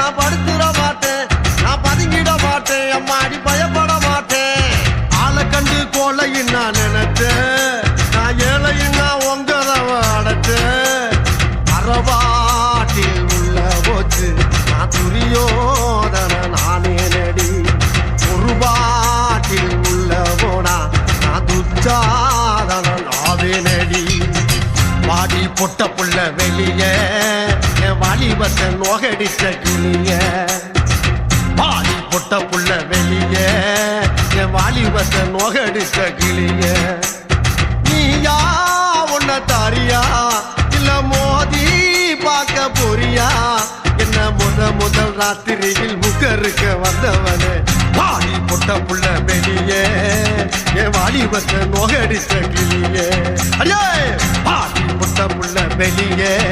நான் படுத்துட மாட்டேன். நான் பதுங்கிட மாட்டேன் பயப்பட மாட்டேன். ஆளை கண்டு கோலையும் நான் நினைச்சேன் வாடி பொட்ட புள்ள வெளிய. என் வாலிபத்தை நோகடிச்ச கிளிய. வாடி பொட்ட புள்ள வெளிய. என் வாலிபத்தை நோகடிச்ச கிளிய. நீயா உன்ன தாரியா? இல்ல மோதி பார்க்க போறியா? என்ன முத முதல் ராத்திரியில் முகருக்க வந்தவனே? வாடி பொட்ட புள்ள வெளியே. என் வாலிபத்தை நோகடிச்ச கிளியே. வெளியே